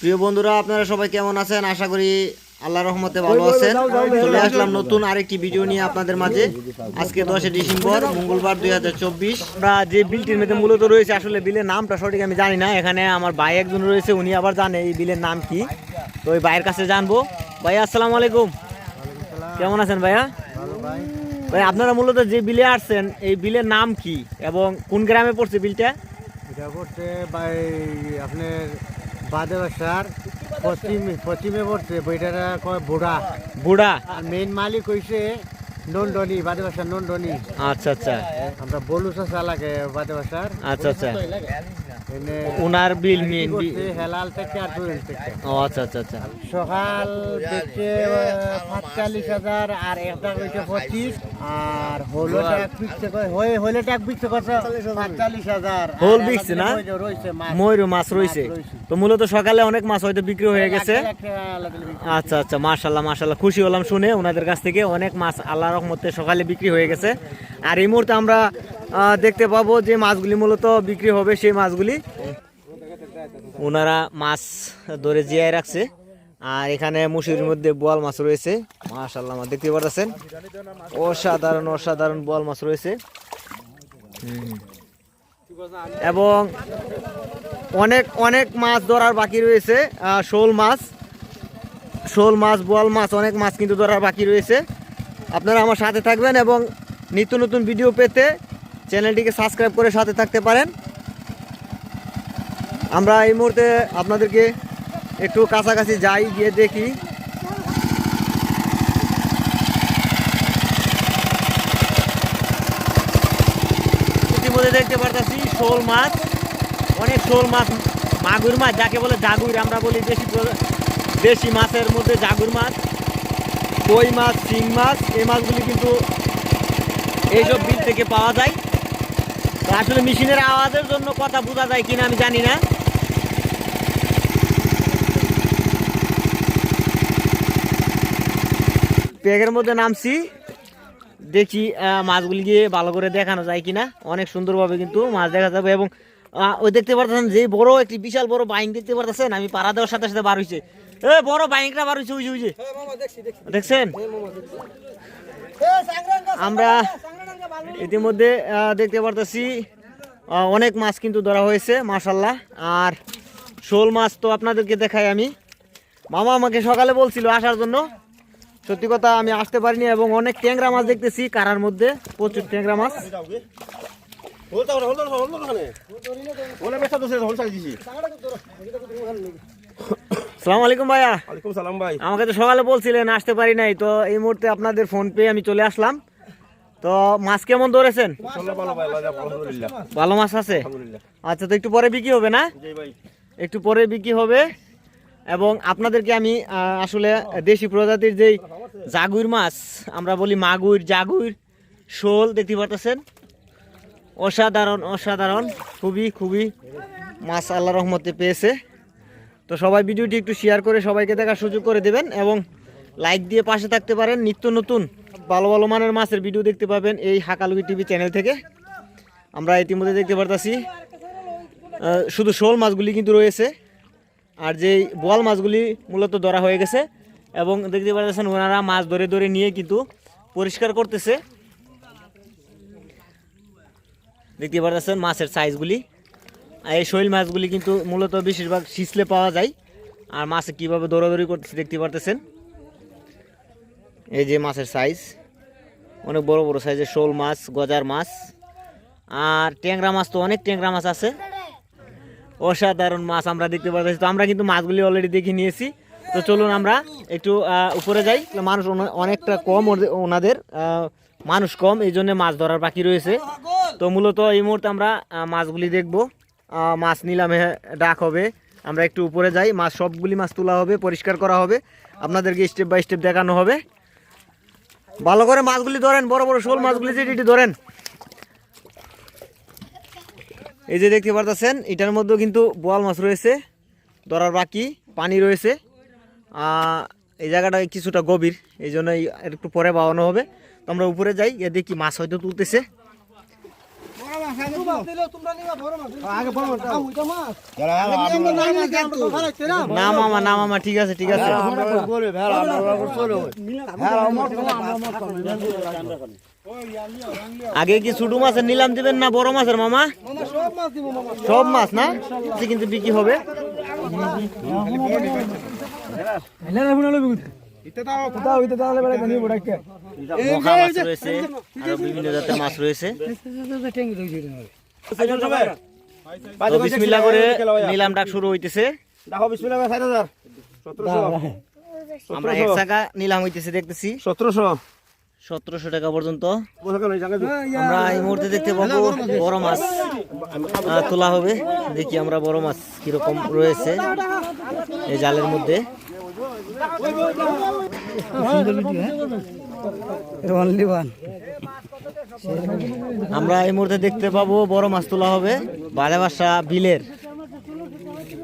প্রিয় বন্ধুরা আপনারা সবাই কেমন আছেন? আশা করি আল্লাহ রহমতে ভালো আছেন। চলে আসলাম নতুন আরেকটি ভিডিও নিয়ে আপনাদের মাঝে। আজকে দশই ডিসেম্বর মঙ্গলবার দুই হাজার চব্বিশ। আমরা যে বিলটির মধ্যে মূলত রয়েছে আসলে বিলের নামটা সঠিক আমি জানি না। এখানে আমার ভাই একজন রয়েছে উনি আবার জানে এই বিলের নাম কি। তো ওই ভাইয়ের কাছে জানব। ভাইয়া আসসালামু আলাইকুম। কেমন আছেন ভাইয়া? ভাই আপনারা মূলত যে বিলে আসছেন এই বিলের নাম কি এবং কোন গ্রামে পড়ছে বিলটা? এটা পড়ছে বাই আপনার বাদে বাসার পশ্চিম পশ্চিমে পড়ছে বইটারা কয় বুড়া। বুড়া। আর মেইন মালিক হইছে নন্দনী বাদে বাসার নন্দনী। আচ্ছা আচ্ছা। আমরা বলুসা চালাকে বাদে বাসার। আচ্ছা আচ্ছা। ওনার বিল করছে হেলাল থেকে আর দুয়েল থেকে। ও আচ্ছা আচ্ছা আচ্ছা। সকাল পাঁচচল্লিশ হাজার আর একটা হইছে পঁচিশ। আর হলো বিকছে কয় হয়ে হলে কত পাঁচচল্লিশ হাজার। আর হোল একটা বিকছে না? ময়ূর মাছ। রয়েছে। তো মূলত সকালে অনেক মাছ হয়তো বিক্রি হয়ে গেছে। বিক্রি। আচ্ছা আচ্ছা মাশাল্লাহ মাশাল্লাহ খুশি হলাম শুনে ওনাদের কাছ থেকে অনেক মাছ আল্লাহ রহমতে সকালে বিক্রি হয়ে গেছে। আর এই মুহূর্তে আমরা আহ, দেখতে পাবো যে মাছগুলি মূলত বিক্রি হবে সেই মাছগুলি। ওনারা মাছ ধরে জিয়ায় রাখছে। আর এখানে মুসুরির মধ্যে বোয়াল মাছ রয়েছে। মাশাল্লাহ আমার দেখতে পাচ্ছেন অসাধারণ অসাধারণ বোয়াল মাছ রয়েছে। এবং অনেক অনেক মাছ ধরার বাকি রয়েছে শোল মাছ। শোল মাছ, বোয়াল মাছ, অনেক মাছ কিন্তু ধরার বাকি রয়েছে। আপনারা আমার সাথে থাকবেন এবং নিত্য নতুন ভিডিও পেতে চ্যানেলটিকে সাবস্ক্রাইব করে সাথে থাকতে পারেন। আমরা এই মুহূর্তে আপনাদেরকে একটু কাছাকাছি যাই, গিয়ে দেখি। ইতিমধ্যে দেখতে পারতেছি শোল মাছ। অনেক শোল মাছ, মাগুর মাছ, যাকে বলে জাগুর, আমরা বলি দেশি দেশি মাছের মধ্যে জাগুর মাছ, কই মাছ, শিং মাছ, এই মাছগুলি কিন্তু এইসব বিল থেকে পাওয়া যায়। আসলে মেশিনের আওয়াজের জন্য কথা বোঝা যায় কিনা আমি জানি না। ব্যাগের মধ্যে নামছি। দেখি মাছগুলি গিয়ে ভালো করে দেখানো যায় কিনা। অনেক সুন্দরভাবে কিন্তু মাছ দেখা যাবে এবং ওই দেখতে পারতেছেন যে বড় একটি বিশাল বড় বাইং দেখতে পারতেছেন। আমি পাড়া দেওয়ার সাথে সাথে বার হয়েছে এ বড় বাইংটা বার হয়েছে ওই যে ওই যে। দেখছেন? আমরা ইতিমধ্যে দেখতে পারতেছি অনেক মাছ কিন্তু ধরা হয়েছে মাশাল্লাহ আর শোল মাছ তো আপনাদেরকে দেখাই আমি। মামা আমাকে সকালে বলছিল আসার জন্য। সত্যি কথা, আমি আসতে পারিনি এবং অনেক ট্যাংরা মাছ দেখতেছি, কারার মধ্যে প্রচুর ট্যাংরা মাছ। আলাইকুম ভাইয়া। আমাকে তো সকালে বলছিলেন, আসতে পারি নাই। তো এই মুহূর্তে আপনাদের ফোন পেয়ে আমি চলে আসলাম। তো মাছ কেমন ধরেছেন? ভালো মাছ আছে? আচ্ছা তো একটু পরে বিক্রি হবে না? একটু পরে বিক্রি হবে। এবং আপনাদেরকে আমি আসলে দেশি প্রজাতির যেই জাগুর মাছ, আমরা বলি মাগুর, জাগুর, শোল, দেখতে পাচ্ছেন অসাধারণ অসাধারণ, খুবই খুবই মাছ আল্লাহ রহমতে পেয়েছে। তো সবাই ভিডিওটি একটু শেয়ার করে সবাইকে দেখার সুযোগ করে দেবেন এবং লাইক দিয়ে পাশে থাকতে পারেন। নিত্য নতুন, ভালো ভালো মানের মাছের ভিডিও দেখতে পাবেন এই হাকালুগি টিভি চ্যানেল থেকে। আমরা ইতিমধ্যে দেখতে পারতাছি শুধু শোল মাছগুলি কিন্তু রয়েছে, আর যেই বোয়াল মাছগুলি মূলত ধরা হয়ে গেছে এবং দেখতে পাচ্ছেন ওনারা মাছ ধরে ধরে নিয়ে কিন্তু পরিষ্কার করতেছে। দেখতে পাচ্ছেন মাছের সাইজগুলি এই শৈল মাছগুলি কিন্তু মূলত বেশিরভাগ শিসলে পাওয়া যায়। আর মাছে কীভাবে দৌড়াদৌড়ি করতেছে দেখতে পারতেছেন। এই যে মাছের সাইজ অনেক বড় বড় সাইজের শোল মাছ, গজার মাছ। আর ট্যাংরা মাছ তো অনেক ট্যাংরা মাছ আছে। অসাধারণ মাছ আমরা দেখতে পাচ্ছি তো আমরা কিন্তু মাছগুলি অলরেডি দেখে নিয়েছি। তো চলুন আমরা একটু উপরে যাই। মানুষ অনেকটা কম ওনাদের মানুষ কম, এই জন্য মাছ ধরার বাকি রয়েছে। তো মূলত এই মুহূর্তে আমরা মাছগুলি দেখব। মাছ নিলামে ডাক হবে। আমরা একটু উপরে যাই। মাছ, সবগুলি মাছ তোলা হবে, পরিষ্কার করা হবে। আপনাদেরকে স্টেপ বাই স্টেপ দেখানো হবে। ভালো করে মাছগুলি ধরেন, বড় বড় শোল মাছগুলি যেটি এটি ধরেন। এই যে দেখতে পারতেছেন, এটার মধ্যেও কিন্তু বোয়াল মাছ রয়েছে। ধরার বাকি পানি রয়েছে। এই জায়গাটা কিছুটা গভীর, এই জন্য একটু পরে বাওয়ানো হবে। তো আমরা উপরে যাই এ দেখি মাছ হয়তো তুলতেছে। না মামা না মামা, ঠিক আছে ঠিক আছে। আগে কি ছোট মাছের নিলাম দিবেন না বড় মাছের, মামা? সব মাছ না? কিন্তু বিক্রি হবে। মখা মাছ রয়েছে আরও বিভিন্ন জাতের মাছ রয়েছে তো বিসমিল্লাহ করে নিলাম ডাক শুরু হইতেছে। আমরা এক টাকা নিলাম হইতেছে দেখতেছি। সতেরোশো। সতেরোশো টাকা পর্যন্ত। আমরা এই মুহূর্তে দেখতে পাবো বড় মাছ। তোলা হবে। দেখি আমরা বড় মাছ কীরকম রয়েছে। এই জালের মধ্যে। আমরা এই মুহূর্তে দেখতে পাবো বড় মাছ তোলা হবে। বাদাবাসা বিলের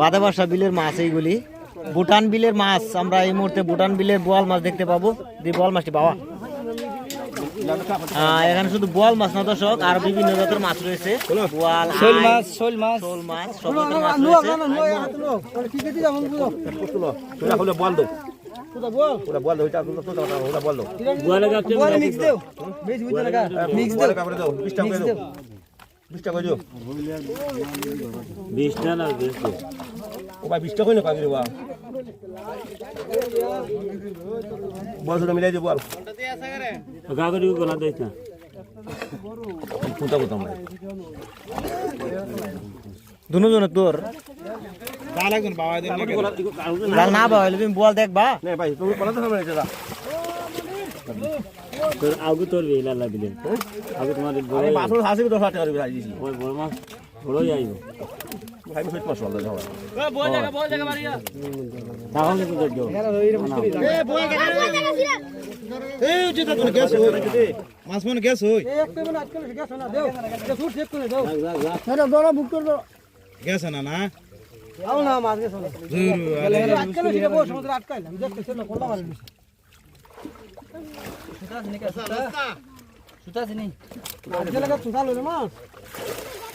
বাদাবাসা বিলের মাছ এইগুলি। ভুটান বিলের মাছ, আমরা এই মুহূর্তে ভুটান বিলের বোয়াল মাছ দেখতে পাবো। দিয়ে বোয়াল মাছটি পাওয়া। এখানে শুধু বোয়াল মাছ না দর্শক আর বিভিন্ন জাতের মাছ রয়েছে। বোয়াল শোল মাছ শোল মাছ। মাছ সব মাছ রয়েছে। বল ওটা বল দাও। দাও। মিক্স মিক্স দাও। দাও। দাও। দিও না ও ভাই না বল শুনে মিলাই দিও বল। কাগরি গোলা দিস না। পুতা পুতা ভাই দুজনের তোর। না বা হইলে তুমি বোয়াল দেখবা। নে ভাই তুমি পড়াতে হবে না এটা তোর আগে তোর বেলা লাগলে আগে তোমার বড় আমি মাছ হাসি দশ হাজার টাকা দিবি দিছি ওই বড় মাছ বড়ই আইব। ভাই আমি সত্যি মাছ দাও তখন কিন্তু দেখো মাছ। মানে গ্যাস হই গ্যাস না না খুব দরিয়া গেলাম গেলে হাসা নাই গেলে হাসা নাই দাও আরে ভেক করে খরচ না এই বেটা কাল দিকে লাগ কোনটা এটা বল নাই না বল না বল না বেচো না এবার আগে রাখো মাছটা খোয়াই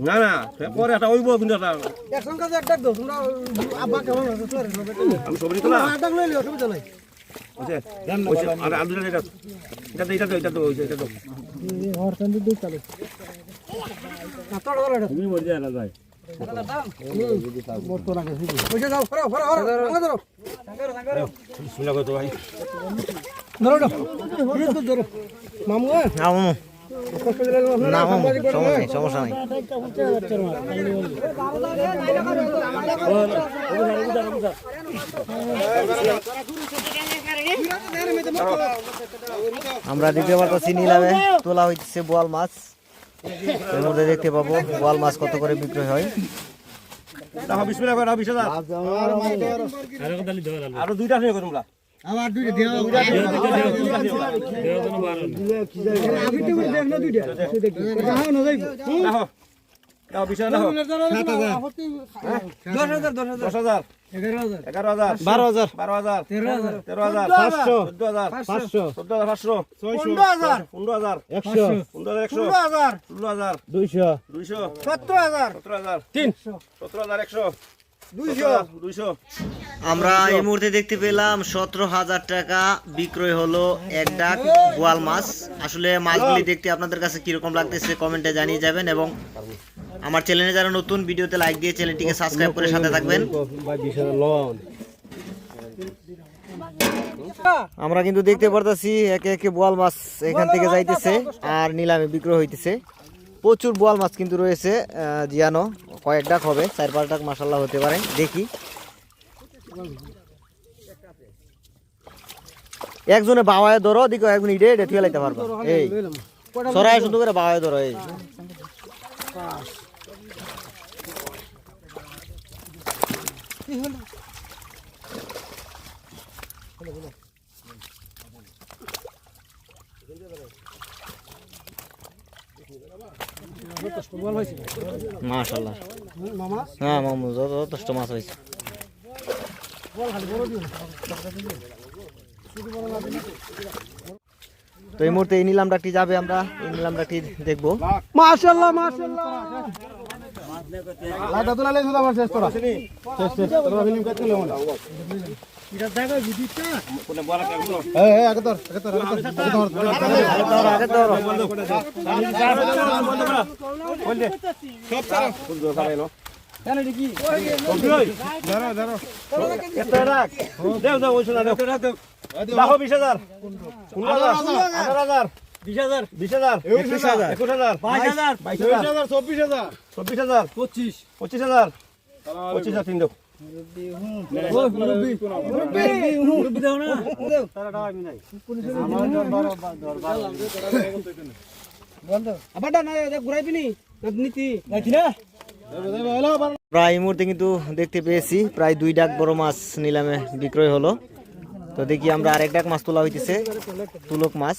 না না পরে একটা ওইব কিন্তু একটা আমি সবজি তো না ওছে ওছে আর আলু এটা এটা এটা তো এটা তো ওইছে এটা তো তুমি মরে যা ভাই শুনলা কত ভাই না মামু না মামু আমরা দেখতে পারতেছি নিলামে তোলা হইতেছে বোয়াল মাছ। এর মধ্যে দেখতে পাবো বোয়াল মাছ কত করে বিক্রয় হয়। আরে কথা দাও দাও আরও দুইটা লা আমার দুইটা দেওয়া দুইশো। দুইশো। সত্তর হাজার। সতেরো হাজার। তিন। সতেরো হাজার একশো। দুইশো দুইশো আমরা এই মুহূর্তে দেখতে পেলাম সতেরো হাজার টাকা বিক্রয় হলো এক ডাক বোয়াল মাছ। আসলে মাছগুলি দেখতে আপনাদের কাছে কীরকম লাগতেছে কমেন্টে জানিয়ে যাবেন এবং আমার চ্যানেলে যারা নতুন ভিডিওতে লাইক দিয়ে চ্যানেলটিকে সাবস্ক্রাইব করে সাথে থাকবেন। আমরা কিন্তু দেখতে পারতেছি একে একে বোয়াল মাছ এখান থেকে যাইতেছে আর নিলামে বিক্রয় হইতেছে। প্রচুর বোয়াল মাছ কিন্তু রয়েছে জিয়ানো। কয়েক ডাক হবে, চার পাঁচ ডাক মাসাল্লাহ হতে পারে। দেখি। একজনে বাওয়ায় ধরো দেখো একজন ইডে ইডে থুয়ে লাইতে পারবা। এই, সরাই শুধু করে বাওয়ায় ধরো, এই। মাশাল্লাহ হ্যাঁ মামু যথেষ্ট মাছ হয়েছে। তো এই মুহূর্তে এই নিলাম ডাকটি যাবে আমরা এই নিলাম ডাকটি দেখব। মাসাল্লাহ মাশাআল্লাহ। লাদা তো লালে সুদা মারছিস তোরা শেষ শেষ তোরা ফিল্ম করতে লে মনে দেখো বিশ হাজার হাজার বিশ হাজার। বিশ হাজার। একুশ হাজার। একুশ হাজার। বাইশ হাজার। বাইশ হাজার। চব্বিশ হাজার চব্বিশ হাজার। পঁচিশ। পঁচিশ হাজার। পঁচিশ হাজার তিন না? প্রায় এই মুহূর্তে কিন্তু দেখতে পেয়েছি প্রায় দুই ডাক বড় মাছ নিলামে বিক্রয় হলো। তো দেখি আমরা আরেক ডাক মাছ তোলা হইতেছে তুলক মাছ।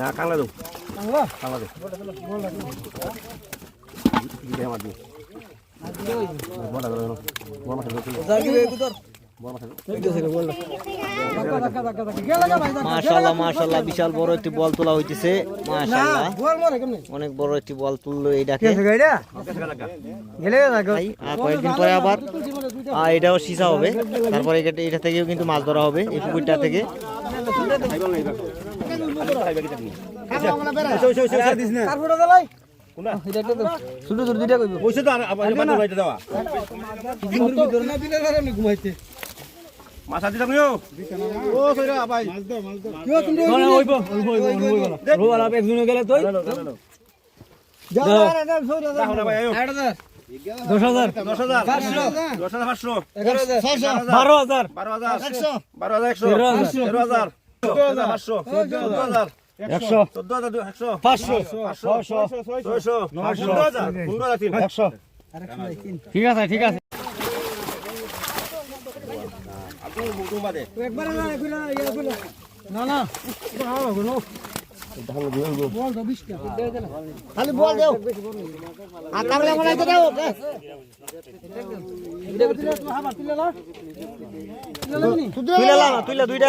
না কাংলা দেও কাংলা? আমার বড় বড় মাশাল্লাহ মাশাল্লাহ বিশাল বড় একটি বল তোলা হইতেছে। মাশাল্লাহ বল মরে কেমনে? অনেক বড় একটি বল তুললো আর কয়েকদিন পরে আবার আর এটাও সিসা হবে। তারপরে এটা থেকেও কিন্তু মাছ ধরা হবে এই পুকুরটা থেকে। ছোট ছোট দুইটা কইব পয়সা তো আর আবার দেওয়া ভিতর না দিলে আর আমি ঘুমাইতে মাছ আদি থাকলিও ও কইরা ভাই কি তুমি হইব হইব হইব হইব রোয়ালা একজনে গেলে তুই যাও আর দাও সরে দেখো না ভাই আয়ো 8000 দশ হাজার। দশ হাজার। দশ হাজার। পাঁচশো 11000 বারো হাজার বারো হাজার। বারো হাজার। একশো চোদ্দ হাজার একশো পাঁচশো পাঁচশো ছয়শো পনেরো হাজার পনেরো হাজার একশো ঠিক আছে ঠিক আছে না না খালি বল দেও আর কামলা বলাইতে দাও এটা দিলে তো হাবা না তুলে না তুইলা লাও না তুইলা দুইটা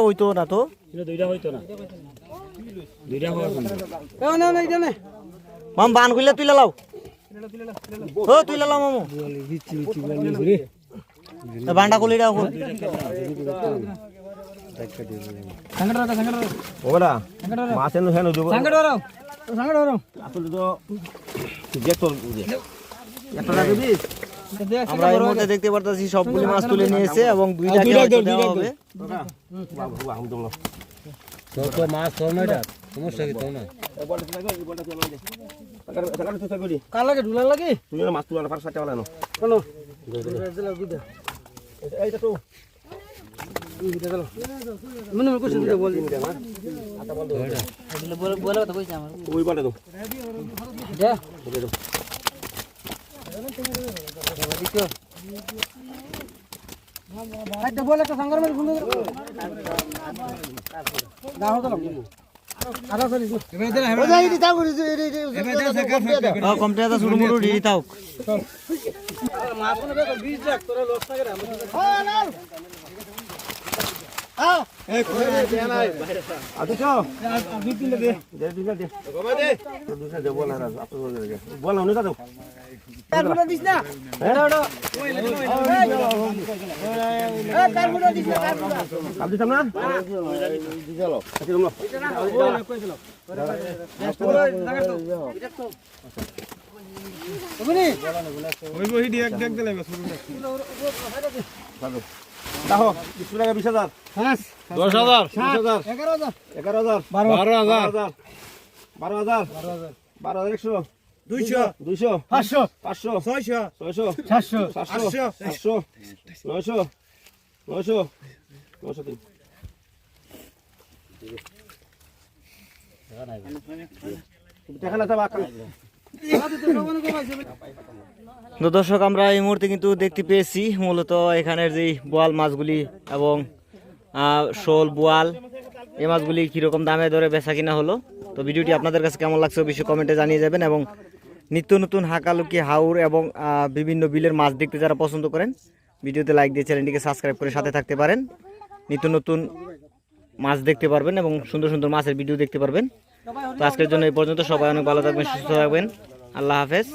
হইতো না তো দুইটা হইতো না দুইটা মাম বান কইলা তুইলা লাও ও তুইলা লাও মামু। বান্ডা কলিটা দেখতো আমরা পারতাছি সবগুলি মাছ তুলে নিয়েছে এবং দুই হয়তো দেওয়া হবে মাছ তোর না এটা সমস্যা কি না কার লাগে ঢুলা লাগে? তুমি মাছ তুলা পাঁচ ষাট টাকা লানো কোন দিলা বিদা এইটা তো মনে মনে বল বলে বলে দাও দিতা করি ও আছে শুরু মুরু দি তাও মা কোন বে 20 লাখ তোরা লস না ওই বহি দিয়ে এক দেখ দিলে দেখো বিশ টাকা বিশ হাজার। দশ হাজার এগারো হাজার। এগারো হাজার বারো। হাজার বারো হাজার। বারো হাজার একশো। দুইশো। দুইশো পাঁচশো। পাঁচশো ছয়শো। ছয়শো সাতশো। সাতশো আটশো। নয়শো নয়শো নয়শো তিন। দেখা না তো তো দর্শক, আমরা এই মুহূর্তে কিন্তু দেখতে পেয়েছি মূলত এখানের যে বোয়াল মাছগুলি এবং শোল বোয়াল। এই মাছগুলি কীরকম দামে ধরে বেচা কিনা হলো। তো ভিডিওটি আপনাদের কাছে কেমন লাগছে অবশ্যই কমেন্টে জানিয়ে যাবেন এবং নিত্য নতুন হাকালুকি হাউর এবং বিভিন্ন বিলের মাছ দেখতে যারা পছন্দ করেন, ভিডিওতে লাইক দিয়ে চ্যানেলটিকে সাবস্ক্রাইব করে সাথে থাকতে পারেন। নিত্য নতুন মাছ দেখতে পারবেন এবং সুন্দর সুন্দর মাছের ভিডিও দেখতে পারবেন। তো আজকের জন্য এই পর্যন্ত। সবাই অনেক ভালো থাকবেন, সুস্থ থাকবেন। আল্লাহ হাফেজ।